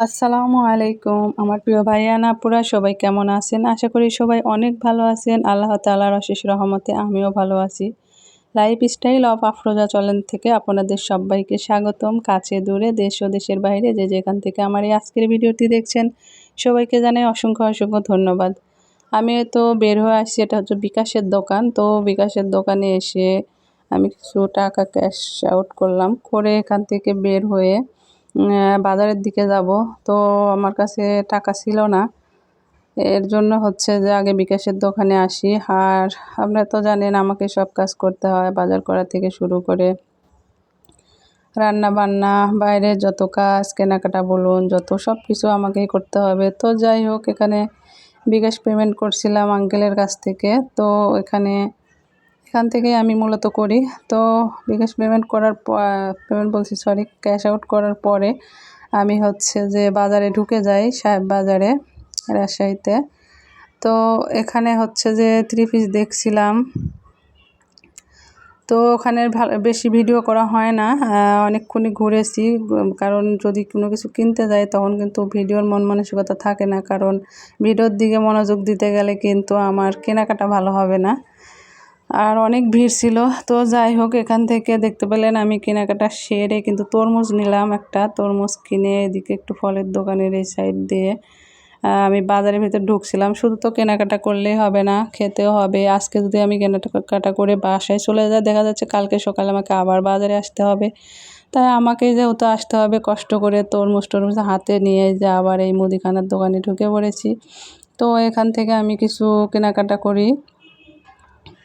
আসসালামু আলাইকুম। আমার প্রিয় ভাইয়ান, আপুরা সবাই কেমন আছেন? আশা করি সবাই অনেক ভালো আছেন। আল্লাহ তালার অশেষ রহমতে আমিও ভালো আছি। লাইফ স্টাইল অফ আফরোজা চলেন থেকে আপনাদের সবাইকে স্বাগতম। কাছে দূরে দেশ ও দেশের বাইরে যে যেখান থেকে আমার এই আজকের ভিডিওটি দেখছেন, সবাইকে জানাই অসংখ্য অসংখ্য ধন্যবাদ। আমি তো বের হয়ে আসছি, এটা হচ্ছে বিকাশের দোকান। তো বিকাশের দোকানে এসে আমি কিছু টাকা ক্যাশ আউট করলাম। করে এখান থেকে বের হয়ে বাজারের দিকে যাব। তো আমার কাছে টাকা ছিল না। এর জন্য হচ্ছে যে আগে বিকাশের দোকানে আসি। আর আপনারা তো জানেন, আমাকে সব কাজ করতে হয়, বাজার করা থেকে শুরু করে রান্না বান্না বাইরে যত কাজ, কেনাকাটা বলুন, যত সব কিছু আমাকেই করতে হবে। তো যাই হোক, এখানে বিকাশ পেমেন্ট করছিলাম আঙ্কেলের কাছ থেকে। তো এখানে এখান থেকেই আমি মূলত করি। তো বিকাশ পেমেন্ট করার পেমেন্ট বলছি সরি ক্যাশ আউট করার পরে আমি হচ্ছে যে বাজারে ঢুকে যাই সাহেব বাজারে, রাজশাহীতে। তো এখানে হচ্ছে যে থ্রি পিস দেখছিলাম। তো ওখানে বেশি ভিডিও করা হয় না। অনেকক্ষণই ঘুরেছি। কারণ যদি কোনো কিছু কিনতে যাই তখন কিন্তু ভিডিওর মন মানসিকতা থাকে না। কারণ ভিডিওর দিকে মনোযোগ দিতে গেলে কিন্তু আমার কেনাকাটা ভালো হবে না। আর অনেক ভিড় ছিল। তো যাই হোক, এখান থেকে দেখতে পেলেন আমি কেনাকাটা সেরে কিন্তু তরমুজ নিলাম একটা। তরমুজ কিনে এদিকে একটু ফলের দোকানের এই সাইড দিয়ে আমি বাজারের ভিতরে ঢুকছিলাম। শুধু তো কেনাকাটা করলেই হবে না, খেতেও হবে। আজকে যদি আমি কেনাকাটা করে বাসায় চলে যাই, দেখা যাচ্ছে কালকে সকালে আমাকে আবার বাজারে আসতে হবে। তাই আমাকে যেহেতু আসতে হবে, কষ্ট করে তরমুজ টরমুজ হাতে নিয়ে যে আবার এই মুদিখানার দোকানে ঢুকে পড়েছি। তো এখান থেকে আমি কিছু কেনাকাটা করি।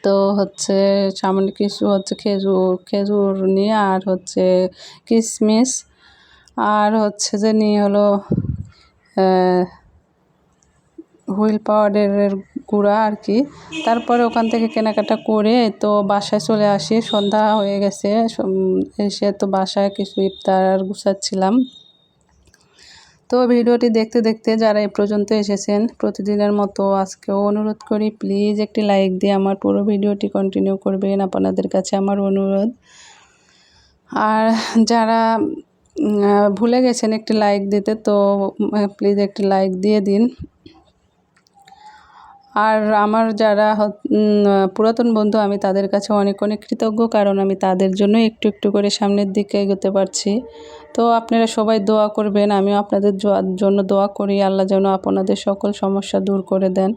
তো হচ্ছে সামনে কিছু হচ্ছে খেজুর খেজুর নিয়ে আর হচ্ছে কিশমিশ আর হচ্ছে যে নিয়ে হলো হুইল পাউডারের গুঁড়া আর কি। তারপরে ওখান থেকে কেনাকাটা করে তো বাসায় চলে আসি। সন্ধ্যা হয়ে গেছে এসে তো বাসায় কিছু ইফতার আর গুছাচ্ছিলাম। তো ভিডিওটি দেখতে দেখতে যারা এ পর্যন্ত এসেছেন, প্রতিদিনের মতো আজকেও অনুরোধ করি প্লিজ একটি লাইক দিয়ে আমার পুরো ভিডিওটি কন্টিনিউ করবেন। আপনাদের কাছে আমার অনুরোধ। আর যারা ভুলে গেছেন একটি লাইক দিতে, তো প্লিজ একটি লাইক দিয়ে দিন। আর আমার যারা পুরাতন বন্ধু, আমি তাদের কাছে অনেক অনেক কৃতজ্ঞ, কারণ আমি তাদের জন্য একটু একটু করে সামনের দিকে এগোতে পারছি। তো আপনারা সবাই দোয়া করবেন, আমিও আপনাদের জন্য দোয়া করি, আল্লাহ যেন আপনাদের সকল সমস্যা দূর করে দেন।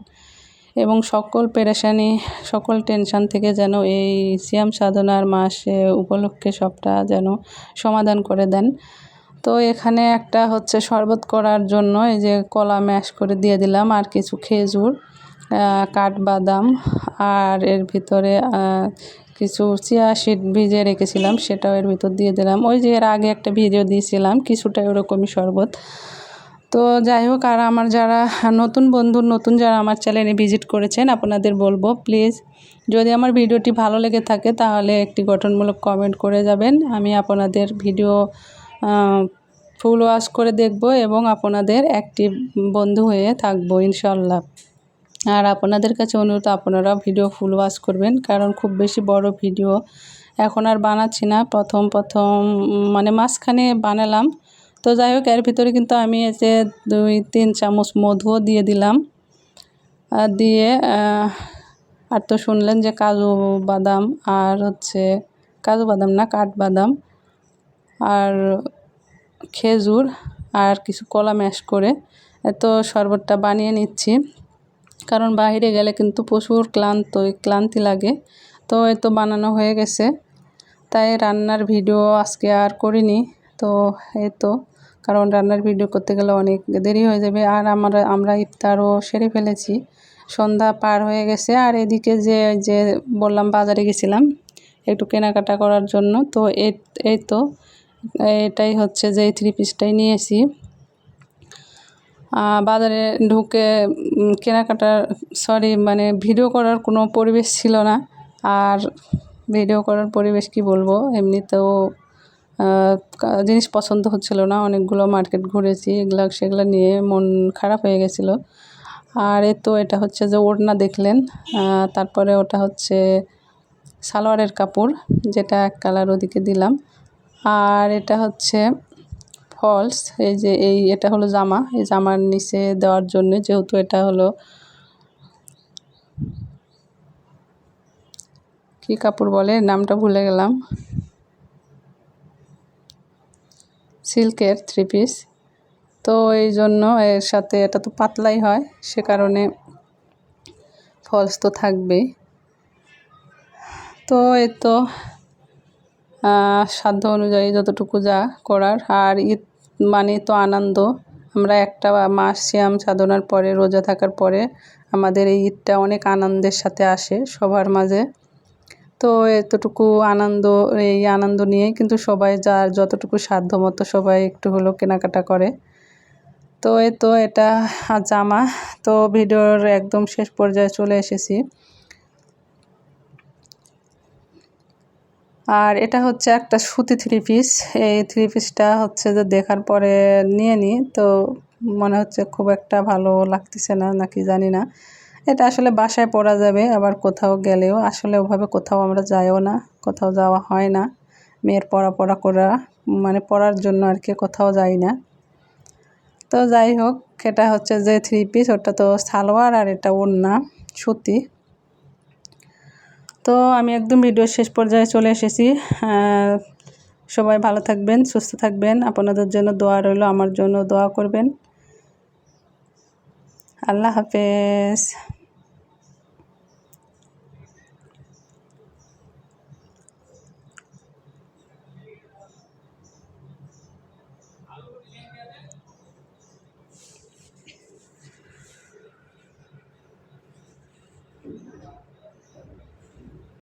এবং সকল পেরেশানি, সকল টেনশান থেকে যেন এই সিয়াম সাধনার মাসে উপলক্ষে সবটা যেন সমাধান করে দেন। তো এখানে একটা হচ্ছে শরবত করার জন্য এই যে কলা ম্যাশ করে দিয়ে দিলাম, আর কিছু খেজুর। কাঠবাদাম আর এর ভিতরে কিছু চিয়া সিড ভিজে রেখেছিলাম, সেটাও এর ভিতর দিয়ে দিলাম। ওই যে এর আগে একটা ভিডিও দিয়েছিলাম, কিছুটা ওরকমই শরবত। তো যাই হোক, আর আমার যারা নতুন বন্ধু, নতুন যারা আমার চ্যানেলে ভিজিট করেছেন, আপনাদের বলব, প্লিজ, যদি আমার ভিডিওটি ভালো লেগে থাকে, তাহলে একটি গঠনমূলক কমেন্ট করে যাবেন। আমি আপনাদের ভিডিও ফুল ওয়াশ করে দেখব এবং আপনাদের একটি বন্ধু হয়ে থাকব, ইনশাল্লাহ। আর আপনাদের কাছে অনুরোধ, আপনারা ভিডিও ফুল ওয়াশ করবেন, কারণ খুব বেশি বড় ভিডিও এখন আর বানাচ্ছি না। প্রথম প্রথম মানে মাঝখানে বানালাম। তো যাই হোক, এর ভিতরে কিন্তু আমি এসে দুই, তিন চামচ মধুও দিয়ে দিলাম। আর দিয়ে আর তো শুনলেন যে কাজু বাদাম আর হচ্ছে কাজু বাদাম না, কাঠবাদাম আর খেজুর আর কিছু কলা ম্যাশ করে এত শরবতটা বানিয়ে নিচ্ছি। কারণ বাইরে গেলে কিন্তু প্রচুর ক্লান্ত, ক্লান্তি লাগে। তো এই তো বানানো হয়ে গেছে। তাই রান্নার ভিডিও আজকে আর করিনি। তো এই তো, কারণ রান্নার ভিডিও করতে গেলে অনেক দেরি হয়ে যাবে। আর আমরা আমরা ইফতারও সেরে ফেলেছি। সন্ধ্যা পার হয়ে গেছে। আর এদিকে যে যে বললাম বাজারে গেছিলাম, একটু কেনাকাটা করার জন্য। তো এই তো, এটাই হচ্ছে যে, এই থ্রি পিসটাই নিয়েছি বাজারে ঢুকে কেনাকাটার সরি মানে ভিডিও করার কোনো পরিবেশ ছিল না। আর ভিডিও করার পরিবেশ কি বলব? এমনিতেও জিনিস পছন্দ হচ্ছিল না। অনেকগুলো মার্কেট ঘুরেছি, এগুলো, সেগুলো নিয়ে মন খারাপ হয়ে গেছিল। আর এ তো এটা হচ্ছে যে ওড়না দেখলেন তারপরে ওটা হচ্ছে সালোয়ারের কাপড়, যেটা এক কালার ওদিকে দিলাম। আর এটা হচ্ছে ফলস, এই যে এই এটা হলো জামা, এই জামার নিচে দেওয়ার জন্য যেহেতু এটা হলো কি কাপড় বলে? নামটা ভুলে গেলাম। সিল্কের থ্রি পিস তো এই জন্য এর সাথে এটা তো পাতলাই হয়, সে কারণে ফলস তো থাকবেই। তো এ তো সাধ্য অনুযায়ী যতটুকু যা করার। আর ঈদ মানে তো আনন্দ। আমরা একটা মাস শ্যাম সাধনার পরে, রোজা থাকার পরে আমাদের এই ঈদটা অনেক আনন্দের সাথে আসে সবার মাঝে। তো এতটুকু আনন্দ, এই আনন্দ নিয়েই কিন্তু সবাই যার যতটুকু সাধ্য মতো সবাই একটু হলেও কেনাকাটা করে। তো এই তো এটা জামা তো ভিডিওর একদম শেষ পর্যায়ে চলে এসেছি। আর এটা হচ্ছে একটা সুতি থ্রি পিস এই থ্রি পিসটা হচ্ছে যে দেখার পরে নিয়ে নিই তো মনে হচ্ছে খুব একটা ভালো লাগতেছে না, নাকি জানি না। এটা আসলে বাসায় পরা যাবে, আবার কোথাও গেলেও। আসলে ওভাবে কোথাও আমরা যাইও না, কোথাও যাওয়া হয় না। মেয়ের পড়া পড়া করা মানে পড়ার জন্য আর কি কোথাও যাই না। তো যাই হোক, এটা হচ্ছে যে থ্রি পিস ওটা তো সালোয়ার আর এটা ওড়না, সুতি। তো আমি একদম ভিডিও শেষ পর্যায়ে চলে এসেছি। সবাই ভালো থাকবেন, সুস্থ থাকবেন। আপনাদের জন্য দোয়া রইল, আমার জন্য দোয়া করবেন। আল্লাহ হাফেজ।